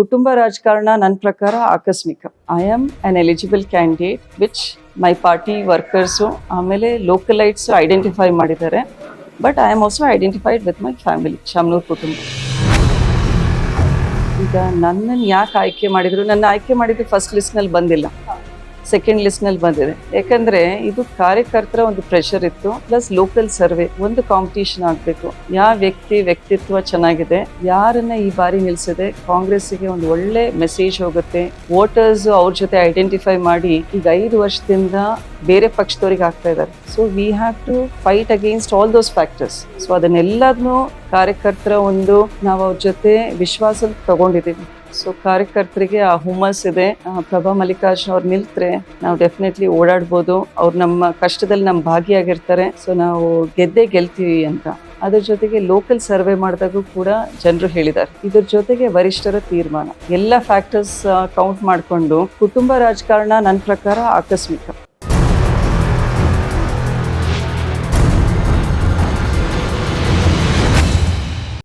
ಕುಟುಂಬ ರಾಜಕಾರಣ ನನ್ನ ಪ್ರಕಾರ ಆಕಸ್ಮಿಕ. I am an eligible candidate which my party workers ಆಮೇಲೆ ಲೋಕಲೈಟ್ಸು ಐಡೆಂಟಿಫೈ ಮಾಡಿದ್ದಾರೆ. But I am also identified with my family Shamanur ಕುಟುಂಬ. ಈಗ ನನ್ನನ್ನು ಯಾಕೆ ಆಯ್ಕೆ ಮಾಡಿದರು? ನನ್ನ ಆಯ್ಕೆ ಮಾಡಿದ್ದು ಫಸ್ಟ್ ಲಿಸ್ಟ್ನಲ್ಲಿ ಬಂದಿಲ್ಲ. ಸೆಕೆಂಡ್ ಲಿಸ್ಟ್ನಲ್ಲಿ ಬಂದಿದೆ. ಯಾಕಂದ್ರೆ ಇದು ಕಾರ್ಯಕರ್ತರ ಒಂದು ಪ್ರೆಷರ್ ಇತ್ತು. ಪ್ಲಸ್ ಲೋಕಲ್ ಸರ್ವೆ ಒಂದು ಕಾಂಪಿಟೇಷನ್ ಆಗಬೇಕು. ಯಾವ ವ್ಯಕ್ತಿ ವ್ಯಕ್ತಿತ್ವ ಚೆನ್ನಾಗಿದೆ, ಯಾರನ್ನ ಈ ಬಾರಿ ನಿಲ್ಸಿದೆ, ಕಾಂಗ್ರೆಸ್ಸಿಗೆ ಒಂದು ಒಳ್ಳೆ ಮೆಸೇಜ್ ಹೋಗುತ್ತೆ. ವೋಟರ್ಸ್ ಅವ್ರ ಜೊತೆ ಐಡೆಂಟಿಫೈ ಮಾಡಿ ಈಗ ಐದು ವರ್ಷದಿಂದ ಬೇರೆ ಪಕ್ಷದವ್ರಿಗೆ ಆಗ್ತಾ ಇದ್ದಾರೆ. So we have to fight against all those factors so ಅದನ್ನೆಲ್ಲದನ್ನು ಕಾರ್ಯಕರ್ತರ ಒಂದು ನಾವು ಅವ್ರ ಜೊತೆ ವಿಶ್ವಾಸ ತಗೊಂಡಿದ್ದೀವಿ. ಸೊ ಕಾರ್ಯಕರ್ತರಿಗೆ ಆ ಹುಮ್ಮಸ್ ಇದೆ. ಪ್ರಭಾ ಮಲ್ಲಿಕಾರ್ಜುನ್ ಅವ್ರು ನಿಲ್ತ್ರೆ ನಾವು ಡೆಫಿನೆಟ್ಲಿ ಓಡಾಡ್ಬೋದು. ಅವ್ರು ನಮ್ಮ ಕಷ್ಟದಲ್ಲಿ ನಮ್ಮ ಭಾಗಿಯಾಗಿರ್ತಾರೆ. ಸೊ ನಾವು ಗೆದ್ದೇ ಗೆಲ್ತೀವಿ ಅಂತ. ಅದ್ರ ಜೊತೆಗೆ ಲೋಕಲ್ ಸರ್ವೆ ಮಾಡಿದಾಗೂ ಕೂಡ ಜನರು ಹೇಳಿದ್ದಾರೆ ಇದ್ರ ಜೊತೆಗೆ ವರಿಷ್ಠರ ತೀರ್ಮಾನ. ಎಲ್ಲ ಫ್ಯಾಕ್ಟರ್ಸ್ ಕೌಂಟ್ ಮಾಡಿಕೊಂಡು ಕುಟುಂಬ ರಾಜಕಾರಣ ನನ್ನ ಪ್ರಕಾರ ಆಕಸ್ಮಿಕ.